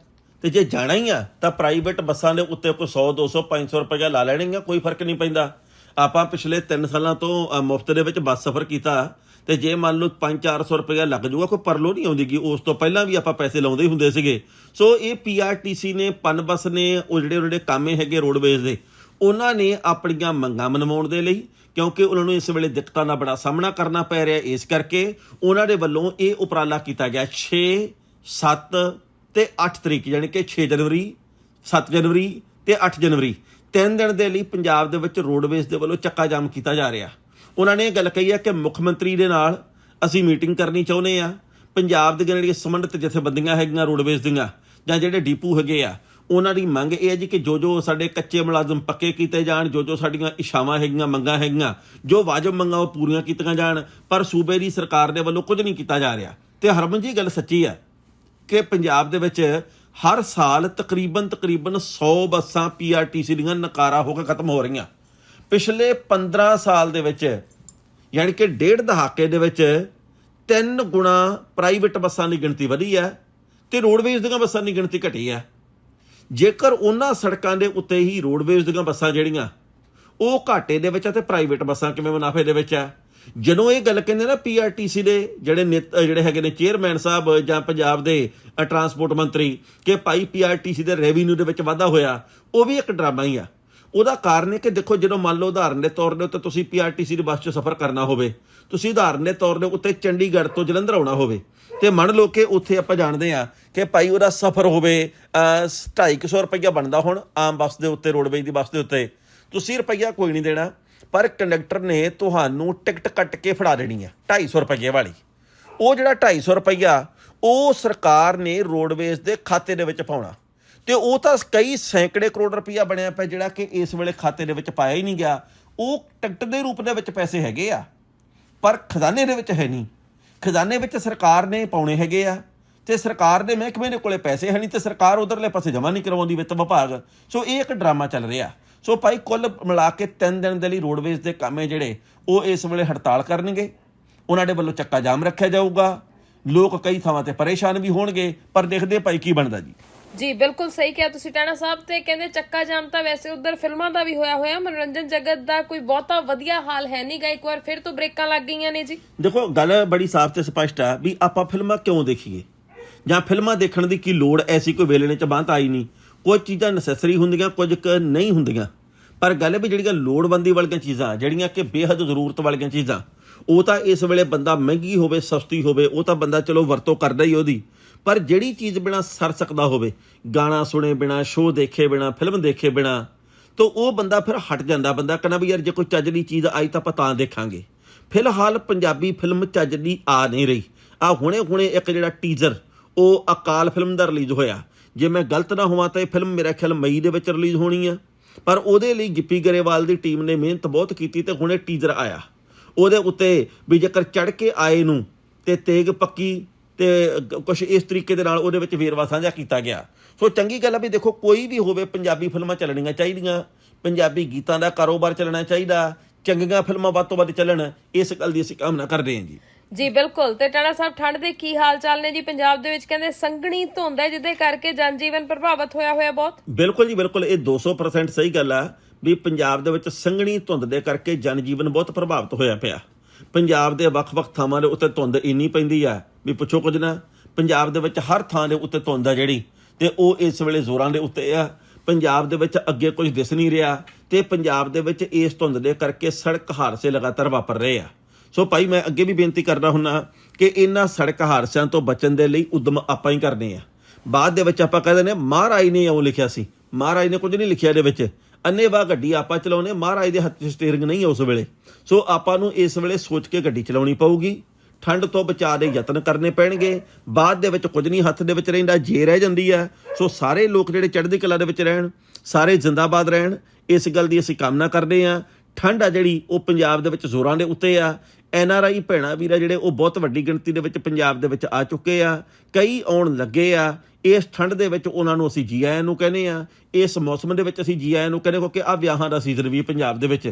ਤੇ ਜੇ ਜਾਣਾ ਹੀ ਆ ਤਾਂ ਪ੍ਰਾਈਵੇਟ ਬੱਸਾਂ ਦੇ ਉੱਤੇ ਕੋਈ 100 200 500 ਰੁਪਏ ਲਾ ਲੈਣਗੀਆਂ ਕੋਈ ਫ਼ਰਕ ਨਹੀਂ ਪੈਂਦਾ। ਆਪਾਂ ਪਿਛਲੇ 3 ਸਾਲਾਂ ਤੋਂ ਮੁਫਤ ਦੇ ਵਿੱਚ ਬੱਸ ਸਫ਼ਰ ਕੀਤਾ ਤੇ ਜੇ ਮੰਨ ਲਓ 5-400 ਰੁਪਏ ਲੱਗ ਜਾਊਗਾ, ਕੋਈ ਪਰਲੋ ਨਹੀਂ ਆਉਂਦੀਗੀ ਉਸ ਤੋਂ ਪਹਿਲਾਂ ਵੀ ਆਪਾਂ ਪੈਸੇ ਲਾਉਂਦੇ ਹੀ ਹੁੰਦੇ ਸੀਗੇ। ਸੋ ਇਹ ਪੀਆਰਟੀਸੀ ਨੇ, ਪਨ ਬੱਸ ਨੇ, ਉਹ ਜਿਹੜੇ ਉਹਨਾਂ ਦੇ ਕਾਮੇ ਹੈਗੇ ਰੋਡਵੇਜ਼ ਦੇ, ਉਹਨਾਂ ਨੇ ਆਪਣੀਆਂ ਮੰਗਾਂ ਮਨਵਾਉਣ ਦੇ ਲਈ, ਕਿਉਂਕਿ ਉਹਨਾਂ ਨੂੰ ਇਸ ਵੇਲੇ ਦਿੱਕਤਾਂ ਦਾ ਬੜਾ ਸਾਹਮਣਾ ਕਰਨਾ ਪੈ ਰਿਹਾ ਇਸ ਕਰਕੇ ਉਹਨਾਂ ਦੇ ਵੱਲੋਂ ਇਹ ਉਪਰਾਲਾ ਕੀਤਾ ਗਿਆ 6 7 ਤੇ 8 ਤਰੀਕ, ਯਾਨੀ ਕਿ 6 ਜਨਵਰੀ 7 ਜਨਵਰੀ ਤੇ 8 ਜਨਵਰੀ। ਤਿੰਨ ਦਿਨ ਦੇ ਲਈ ਪੰਜਾਬ ਦੇ ਵਿੱਚ ਰੋਡਵੇਜ਼ ਦੇ ਵੱਲੋਂ ਚੱਕਾ ਜਾਮ ਕੀਤਾ ਜਾ ਰਿਹਾ। ਉਹਨਾਂ ਨੇ ਇਹ ਗੱਲ ਕਹੀ ਹੈ ਕਿ ਮੁੱਖ ਮੰਤਰੀ ਦੇ ਨਾਲ ਅਸੀਂ ਮੀਟਿੰਗ ਕਰਨੀ ਚਾਹੁੰਦੇ ਆ ਪੰਜਾਬ ਦੇ ਜਿਹੜੀਆਂ ਸੰਬੰਧਿਤ ਜਥੇਬੰਦੀਆਂ ਹੈਗੀਆਂ ਰੋਡਵੇਜ਼ ਦੀਆਂ, ਜਾਂ ਜਿਹੜੇ ਡੀਪੂ ਹੈਗੇ ਆ, ਉਹਨਾਂ ਦੀ ਮੰਗ ਇਹ ਹੈ ਜੀ ਕਿ ਜੋ ਜੋ ਸਾਡੇ ਕੱਚੇ ਮੁਲਾਜ਼ਮ ਪੱਕੇ ਕੀਤੇ ਜਾਣ ਜੋ ਜੋ ਸਾਡੀਆਂ ਇਸ਼ਾਵਾਂ ਹੈਗੀਆਂ, ਮੰਗਾਂ ਹੈਗੀਆਂ, ਜੋ ਵਾਜਬ ਮੰਗਾਂ ਉਹ ਪੂਰੀਆਂ ਕੀਤੀਆਂ ਜਾਣ, ਪਰ ਸੂਬੇ ਦੀ ਸਰਕਾਰ ਦੇ ਵੱਲੋਂ ਕੁਝ ਨਹੀਂ ਕੀਤਾ ਜਾ ਰਿਹਾ। ਤੇ ਹਰਮਨ ਜੀ ਗੱਲ ਸੱਚੀ ਹੈ ਕਿ ਪੰਜਾਬ ਦੇ ਵਿੱਚ ਹਰ ਸਾਲ ਤਕਰੀਬਨ ਤਕਰੀਬਨ 100 ਬੱਸਾਂ ਪੀਆਰਟੀਸੀ ਦੀਆਂ ਨਕਾਰਾ ਹੋ ਕੇ ਖਤਮ ਹੋ ਰਹੀਆਂ। ਪਿਛਲੇ 15 ਸਾਲ ਦੇ ਵਿੱਚ, ਯਾਨੀ ਕਿ ਡੇਢ ਦਹਾਕੇ ਦੇ ਵਿੱਚ ਤਿੰਨ ਗੁਣਾ ਪ੍ਰਾਈਵੇਟ ਬੱਸਾਂ ਦੀ ਗਿਣਤੀ ਵਧੀ ਹੈ ਤੇ ਰੋਡਵੇਜ਼ ਦੀਆਂ ਬੱਸਾਂ ਦੀ ਗਿਣਤੀ ਘਟੀ ਹੈ। ਜੇਕਰ ਉਹਨਾਂ ਸੜਕਾਂ ਦੇ ਉੱਤੇ ਹੀ ਰੋਡਵੇਜ਼ ਦੀਆਂ ਬੱਸਾਂ ਜਿਹੜੀਆਂ, ਉਹ ਘਾਟੇ ਦੇ ਵਿੱਚ ਆ ਤੇ ਪ੍ਰਾਈਵੇਟ ਬੱਸਾਂ ਕਿਵੇਂ ਮੁਨਾਫੇ ਦੇ ਵਿੱਚ ਹੈ ਜਦੋਂ ਇਹ ਗੱਲ ਕਹਿੰਦੇ ਨਾ ਪੀਆਰਟੀਸੀ ਦੇ ਜਿਹੜੇ ਨੇਤ- ਜਿਹੜੇ ਹੈਗੇ ਨੇ ਚੇਅਰਮੈਨ ਸਾਹਿਬ ਜਾਂ ਪੰਜਾਬ ਦੇ ਟਰਾਂਸਪੋਰਟ ਮੰਤਰੀ, ਕਿ ਭਾਈ ਪੀਆਰਟੀਸੀ ਦੇ ਰੈਵਨਿਊ ਦੇ ਵਿੱਚ ਵਾਧਾ ਹੋਇਆ, ਉਹ ਵੀ ਇੱਕ ਡਰਾਮਾ ਹੀ ਆ। ਉਹਦਾ ਕਾਰਨ ਹੈ ਕਿ ਦੇਖੋ, ਜਦੋਂ ਮੰਨ ਲਓ ਉਦਾਹਰਨ ਦੇ ਤੌਰ ਦੇ ਉੱਤੇ ਤੁਸੀਂ ਪੀਆਰਟੀਸੀ ਦੀ ਬੱਸ 'ਚ ਸਫ਼ਰ ਕਰਨਾ ਹੋਵੇ, ਤੁਸੀਂ ਉਦਾਹਰਨ ਦੇ ਤੌਰ ਦੇ ਉੱਤੇ ਚੰਡੀਗੜ੍ਹ ਤੋਂ ਜਲੰਧਰ ਆਉਣਾ ਹੋਵੇ, ਤੇ ਮੰਨ ਲਓ ਕਿ ਉੱਥੇ ਆਪਾਂ ਜਾਣਦੇ ਆ ਕਿ ਭਾਈ ਉਹਦਾ ਸਫ਼ਰ ਹੋਵੇ 250 ਰੁਪਈਆ ਬਣਦਾ ਹੁਣ ਆਮ ਬੱਸ ਦੇ ਉੱਤੇ ਰੋਡਵੇਜ਼ ਦੀ ਬੱਸ ਦੇ ਉੱਤੇ। ਤੁਸੀਂ ਰੁਪਈਆ ਕੋਈ ਨਹੀਂ ਦੇਣਾ। ਪਰ ਕੰਡਕਟਰ ਨੇ ਤੁਹਾਨੂੰ ਟਿਕਟ ਕੱਟ ਕੇ ਫੜਾ ਦੇਣੀ ਆ 250 ਰੁਪਈਏ ਵਾਲੀ। ਉਹ ਜਿਹੜਾ 250 ਰੁਪਈਆ, ਉਹ ਸਰਕਾਰ ਨੇ ਰੋਡਵੇਜ਼ ਦੇ ਖਾਤੇ ਦੇ ਵਿੱਚ ਪਾਉਣਾ। ਤੇ ਉਹ ਤਾਂ ਕਈ ਸੈਂਕੜੇ ਕਰੋੜ ਰੁਪਈਆ ਬਣਿਆ ਪਿਆ, ਜਿਹੜਾ ਕਿ ਇਸ ਵੇਲੇ ਖਾਤੇ ਦੇ ਵਿੱਚ ਪਾਇਆ ਹੀ ਨਹੀਂ ਗਿਆ। ਉਹ ਟਿਕਟ ਦੇ ਰੂਪ ਦੇ ਵਿੱਚ ਪੈਸੇ ਹੈਗੇ ਆ, ਪਰ ਖਜ਼ਾਨੇ ਦੇ ਵਿੱਚ ਹੈ ਨਹੀਂ। ਖਜ਼ਾਨੇ ਵਿੱਚ ਸਰਕਾਰ ਨੇ ਪਾਉਣੇ ਹੈਗੇ ਆ। ਤੇ ਸਰਕਾਰ ਦੇ ਮਹਿਕਮੇ ਦੇ ਕੋਲੇ ਪੈਸੇ ਹੈ ਨਹੀਂ ਤੇ ਸਰਕਾਰ ਉਧਰਲੇ ਪਾਸੇ ਜਮ੍ਹਾਂ ਨਹੀਂ ਕਰਵਾਉਂਦੀ ਵਿੱਤ ਵਿਭਾਗ। ਸੋ ਇਹ ਇੱਕ ਡਰਾਮਾ ਚੱਲ ਰਿਹਾ। ਸੋ ਭਾਈ ਕੁੱਲ ਮਿਲਾ ਕੇ ਤਿੰਨ ਦਿਨ ਦੇ ਲਈ ਰੋਡਵੇਜ਼ ਦੇ ਕਾਮੇ ਜਿਹੜੇ ਉਹ ਇਸ ਵੇਲੇ ਹੜਤਾਲ ਕਰਨਗੇ। ਉਹਨਾਂ ਦੇ ਵੱਲੋਂ ਚੱਕਾ ਜਾਮ ਰੱਖਿਆ ਜਾਊਗਾ। ਲੋਕ ਕਈ ਥਾਵਾਂ ਤੇ ਪਰੇਸ਼ਾਨ ਵੀ ਹੋਣਗੇ ਪਰ ਦੇਖਦੇ ਭਾਈ ਕੀ ਬਣਦਾ ਜੀ। ਜੀ ਬਿਲਕੁਲ ਸਹੀ ਕਿਹਾ ਤੁਸੀਂ ਟਾਣਾ ਸਾਹਿਬ ਤੇ। ਕਹਿੰਦੇ ਚੱਕਾ ਜਾਮ ਤਾਂ ਵੈਸੇ ਉਧਰ ਫਿਲਮਾਂ ਦਾ ਵੀ ਹੋਇਆ ਹੋਇਆ ਮਨੋਰੰਜਨ ਜਗਤ ਦਾ ਕੋਈ ਬਹੁਤਾ ਵਧੀਆ ਹਾਲ ਹੈ ਨਹੀਂਗਾ ਇੱਕ ਵਾਰ ਫਿਰ ਤੋਂ ਬ੍ਰੇਕਾਂ ਲੱਗ ਗਈਆਂ ਨੇ ਜੀ। ਦੇਖੋ ਗੱਲ ਬੜੀ ਸਾਫ਼ ਤੇ ਸਪਸ਼ਟ ਆ ਵੀ ਆਪਾਂ ਫਿਲਮਾਂ ਕਿਉਂ ਦੇਖੀਏ? ਜਾਂ ਫਿਲਮਾਂ ਦੇਖਣ ਦੀ ਕੀ ਲੋੜ ਐਸੀ ਕੋਈ ਵੇਲਣੇ ਚ ਬਾਂਤ ਆਈ ਨਹੀਂ। ਕੁਝ ਚੀਜ਼ਾਂ ਨੈਸੈਸਰੀ ਹੁੰਦੀਆਂ, ਕੁਝ ਕ ਨਹੀਂ ਹੁੰਦੀਆਂ। ਪਰ ਗੱਲ ਵੀ ਜਿਹੜੀਆਂ ਲੋੜਵੰਦੀ ਵਾਲੀਆਂ ਚੀਜ਼ਾਂ, ਜਿਹੜੀਆਂ ਕਿ ਬੇਹੱਦ ਜ਼ਰੂਰਤ ਵਾਲੀਆਂ ਚੀਜ਼ਾਂ, ਉਹ ਤਾਂ ਇਸ ਵੇਲੇ ਬੰਦਾ ਮਹਿੰਗੀ ਹੋਵੇ, ਸਸਤੀ ਹੋਵੇ, ਉਹ ਤਾਂ ਬੰਦਾ ਚਲੋ ਵਰਤੋਂ ਕਰਦਾ ਹੀ ਉਹਦੀ। ਪਰ ਜਿਹੜੀ ਚੀਜ਼ ਬਿਨਾ ਸਰ ਸਕਦਾ ਹੋਵੇ, ਗਾਣਾ ਸੁਣੇ ਬਿਨਾ ਸ਼ੋਅ ਦੇਖੇ ਬਿਨਾ ਫਿਲਮ ਦੇਖੇ ਬਿਨਾ, ਤਾਂ ਉਹ ਬੰਦਾ ਫਿਰ ਹਟ ਜਾਂਦਾ। ਬੰਦਾ ਕਹਿੰਦਾ ਵੀ ਯਾਰ ਜੇ ਕੋਈ ਚੱਜ ਦੀ ਚੀਜ਼ ਆਈ ਤਾਂ ਆਪਾਂ ਤਾਂ ਦੇਖਾਂਗੇ। ਫਿਲਹਾਲ ਪੰਜਾਬੀ ਫਿਲਮ ਚੱਜ ਦੀ ਆ ਨਹੀਂ ਰਹੀ। ਆ ਹੁਣੇ ਹੁਣੇ ਇੱਕ ਜਿਹੜਾ ਟੀਜ਼ਰ ਉਹ ਅਕਾਲ ਫਿਲਮ ਦਾ ਰਿਲੀਜ਼ ਹੋਇਆ। ਜੇ ਮੈਂ ਗਲਤ ਨਾ ਹੋਵਾਂ ਤਾਂ ਇਹ ਫਿਲਮ ਮੇਰਾ ਖਿਆਲ ਮਈ ਦੇ ਵਿੱਚ ਰਿਲੀਜ਼ ਹੋਣੀ ਆ। ਪਰ ਉਹਦੇ ਲਈ ਗਿੱਪੀ ਗਰੇਵਾਲ ਦੀ ਟੀਮ ਨੇ ਮਿਹਨਤ ਬਹੁਤ ਕੀਤੀ ਤੇ ਹੁਣੇ ਟੀਜ਼ਰ ਆਇਆ। ਉਹਦੇ ਉੱਤੇ ਵੀ ਜੇਕਰ ਚੜ ਕੇ ਆਏ ਨੂੰ ਤੇ ਤੇਗ ਪੱਕੀ ਤੇ ਕੁਝ ਇਸ ਤਰੀਕੇ ਦੇ ਨਾਲ ਉਹਦੇ ਵਿੱਚ ਵੇਰਵਾ ਸਾਂਝਾ ਕੀਤਾ ਗਿਆ। ਸੋ ਚੰਗੀ ਗੱਲ ਆ ਵੀ ਦੇਖੋ, ਕੋਈ ਵੀ ਹੋਵੇ ਪੰਜਾਬੀ ਫਿਲਮਾਂ ਚੱਲਣੀਆਂ ਚਾਹੀਦੀਆਂ। ਪੰਜਾਬੀ ਗੀਤਾਂ ਦਾ ਕਾਰੋਬਾਰ ਚੱਲਣਾ ਚਾਹੀਦਾ। ਚੰਗੀਆਂ ਫਿਲਮਾਂ ਵੱਧ ਤੋਂ ਵੱਧ ਚੱਲਣ। ਇਸ ਗੱਲ ਦੀ ਅਸੀਂ ਕਾਮਨਾ ਕਰਦੇ ਹਾਂ ਜੀ। ਜੀ, ਬਿਲਕੁਲ। ਤੇ ਟਾਣਾ ਸਾਹਿਬ ਠੰਡ ਦੇ ਕੀ ਹਾਲ ਚਾਲ ਨੇ ਜੀ? ਪੰਜਾਬ ਦੇ ਵਿੱਚ ਕਹਿੰਦੇ ਸੰਘਣੀ ਧੁੰਦ ਹੈ, ਜਿਹਦੇ ਕਰਕੇ ਜਨ ਜੀਵਨ ਪ੍ਰਭਾਵਿਤ ਹੋਇਆ ਹੋਇਆ ਬਹੁਤ। ਬਿਲਕੁਲ ਜੀ, ਬਿਲਕੁਲ। ਇਹ 200% ਸਹੀ ਗੱਲ ਆ ਵੀ ਪੰਜਾਬ ਦੇ ਵਿੱਚ ਸੰਘਣੀ ਧੁੰਦ ਦੇ ਕਰਕੇ ਜਨ ਜੀਵਨ ਬਹੁਤ ਪ੍ਰਭਾਵਿਤ ਹੋਇਆ ਪਿਆ। ਪੰਜਾਬ ਦੇ ਵੱਖ-ਵੱਖ ਥਾਵਾਂ ਦੇ ਉੱਤੇ ਧੁੰਦ ਇੰਨੀ ਪੈਂਦੀ ਆ ਵੀ ਪੁੱਛੋ ਕੁਝ ਨਾ, ਪੰਜਾਬ ਦੇ ਵਿੱਚ ਹਰ ਥਾਂ ਦੇ ਉੱਤੇ ਧੁੰਦ ਆ ਜਿਹੜੀ, ਤੇ ਉਹ ਇਸ ਵੇਲੇ ਜ਼ੋਰਾਂ ਦੇ ਉੱਤੇ ਆ। ਪੰਜਾਬ ਦੇ ਵਿੱਚ ਅੱਗੇ ਕੁਝ ਦਿਸ ਨਹੀਂ ਰਿਹਾ ਤੇ ਪੰਜਾਬ ਦੇ ਵਿੱਚ ਇਸ ਧੁੰਦ ਦੇ ਕਰਕੇ ਸੜਕ ਹਾਦਸੇ ਲਗਾਤਾਰ ਵਾਪਰ ਰਹੇ ਆ। ਸੋ ਭਾਈ, ਮੈਂ ਅੱਗੇ ਵੀ ਬੇਨਤੀ ਕਰਦਾ ਹੁੰਨਾ ਕਿ ਇਹਨਾਂ ਸੜਕ ਹਾਦਸਿਆਂ ਤੋਂ ਬਚਣ ਦੇ ਲਈ ਉਦਮ ਆਪਾਂ ਹੀ ਕਰਨੇ ਆ ਬਾਅਦ ਦੇ ਵਿੱਚ ਆਪਾਂ ਕਹਿੰਦੇ ਨੇ ਮਹਾਰਾਜ ਨੇ ਇਉਂ ਲਿਖਿਆ ਸੀ। ਮਹਾਰਾਜ ਨੇ ਕੁਝ ਨਹੀਂ ਲਿਖਿਆ ਇਹਦੇ ਵਿੱਚ। ਅੰਨੇਵਾਹ ਗੱਡੀ ਆਪਾਂ ਚਲਾਉਨੇ ਮਹਾਰਾਜ ਦੇ ਹੱਥ 'ਚ ਸਟੀਅਰਿੰਗ ਨਹੀਂ ਹੈ ਉਸ ਵੇਲੇ। ਸੋ ਆਪਾਂ ਨੂੰ ਇਸ ਵੇਲੇ ਸੋਚ ਕੇ ਗੱਡੀ ਚਲਾਉਣੀ ਪਊਗੀ। ਠੰਡ ਤੋਂ ਬਚਾਅ ਦੇ ਯਤਨ ਕਰਨੇ ਪੈਣਗੇ। ਬਾਅਦ ਦੇ ਵਿੱਚ ਕੁਝ ਨਹੀਂ ਹੱਥ ਦੇ ਵਿੱਚ ਰਹਿੰਦਾ, ਜੇ ਰਹਿ ਜਾਂਦੀ ਹੈ ਸੋ ਸਾਰੇ ਲੋਕ ਜਿਹੜੇ ਚੜ੍ਹਦੀ ਕਲਾ ਦੇ ਵਿੱਚ ਰਹਿਣ, ਸਾਰੇ ਜ਼ਿੰਦਾਬਾਦ ਰਹਿਣ, ਇਸ ਗੱਲ ਦੀ ਅਸੀਂ ਕਾਮਨਾ ਕਰਦੇ ਹਾਂ। ਠੰਡ ਆ ਜਿਹੜੀ, ਉਹ ਪੰਜਾਬ ਦੇ ਵਿੱਚ ਜ਼ੋਰਾਂ ਦੇ ਉੱਤੇ ਆ। ਐਨ ਆਰ ਆਈ ਭੈਣਾ, ਵੀਰਾ, ਜਿਹੜੇ ਉਹ ਬਹੁਤ ਵੱਡੀ ਗਿਣਤੀ ਦੇ ਵਿੱਚ ਪੰਜਾਬ ਦੇ ਵਿੱਚ ਆ ਚੁੱਕੇ ਆ, ਕਈ ਆਉਣ ਲੱਗੇ ਆ। ਇਸ ਠੰਡ ਦੇ ਵਿੱਚ ਉਹਨਾਂ ਨੂੰ ਅਸੀਂ ਜੀ ਆਇਆਂ ਨੂੰ ਕਹਿੰਦੇ ਆ ਇਸ ਮੌਸਮ ਦੇ ਵਿੱਚ ਅਸੀਂ ਜੀ ਆਇਆਂ ਨੂੰ ਕਹਿੰਦੇ ਕਿਉਂਕਿ ਆ ਵਿਆਹਾਂ ਦਾ ਸੀਜ਼ਨ ਵੀ ਪੰਜਾਬ ਦੇ ਵਿੱਚ।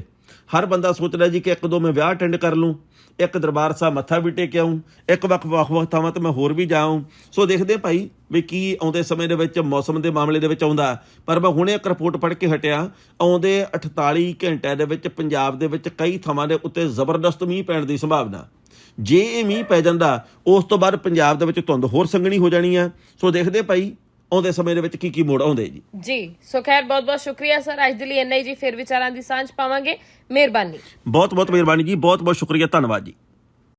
ਹਰ ਬੰਦਾ ਸੋਚਦਾ ਜੀ ਕਿ ਇੱਕ ਦੋ ਮੈਂ ਵਿਆਹ ਅਟੈਂਡ ਕਰ ਲੂੰ, ਇੱਕ ਦਰਬਾਰ ਸਾਹਿਬ ਮੱਥਾ ਵੀ ਟੇਕ ਆਉਂ ਇੱਕ ਵੱਖ ਵੱਖ ਵੱਖ ਥਾਵਾਂ ਤੇ ਮੈਂ ਹੋਰ ਵੀ ਜਾਉਂ ਸੋ ਦੇਖਦੇ ਹਾਂ ਭਾਈ ਵੀ ਕੀ ਆਉਂਦੇ ਸਮੇਂ ਦੇ ਵਿੱਚ ਮੌਸਮ ਦੇ ਮਾਮਲੇ ਦੇ ਵਿੱਚ ਆਉਂਦਾ। ਪਰ ਮੈਂ ਹੁਣੇ ਇੱਕ ਰਿਪੋਰਟ ਪੜ੍ਹ ਕੇ ਹਟਿਆ, ਆਉਂਦੇ 48 ਘੰਟਿਆਂ ਦੇ ਵਿੱਚ ਪੰਜਾਬ ਦੇ ਵਿੱਚ ਕਈ ਥਾਵਾਂ ਦੇ ਉੱਤੇ ਜ਼ਬਰਦਸਤ ਮੀਂਹ ਪੈਣ ਦੀ ਸੰਭਾਵਨਾ। ਜੇ ਇਹ ਮੀਂਹ ਪੈ ਜਾਂਦਾ ਉਸ ਤੋਂ ਬਾਅਦ ਪੰਜਾਬ ਦੇ ਵਿੱਚ ਧੁੰਦ ਹੋਰ ਸੰਘਣੀ ਹੋ ਜਾਣੀ ਆ। ਸੋ ਦੇਖਦੇ ਭਾਈ ਆਉਂਦੇ ਸਮੇਂ ਦੇ ਵਿੱਚ ਕੀ ਕੀ ਮੋੜ ਆਉਂਦੇ ਜੀ। ਜੀ ਸੋ ਖੈਰ ਬਹੁਤ ਬਹੁਤ ਸ਼ੁਕਰੀਆ ਸਰ। ਅੱਜ ਦੇ ਲਈ ਇੰਨਾ ਹੀ ਜੀ ਫਿਰ ਵਿਚਾਰਾਂ ਦੀ ਸਾਂਝ ਪਾਵਾਂਗੇ। ਮਿਹਰਬਾਨੀ। ਬਹੁਤ ਬਹੁਤ ਮਿਹਰਬਾਨੀ ਜੀ ਬਹੁਤ ਬਹੁਤ ਸ਼ੁਕਰੀਆ ਧੰਨਵਾਦ ਜੀ।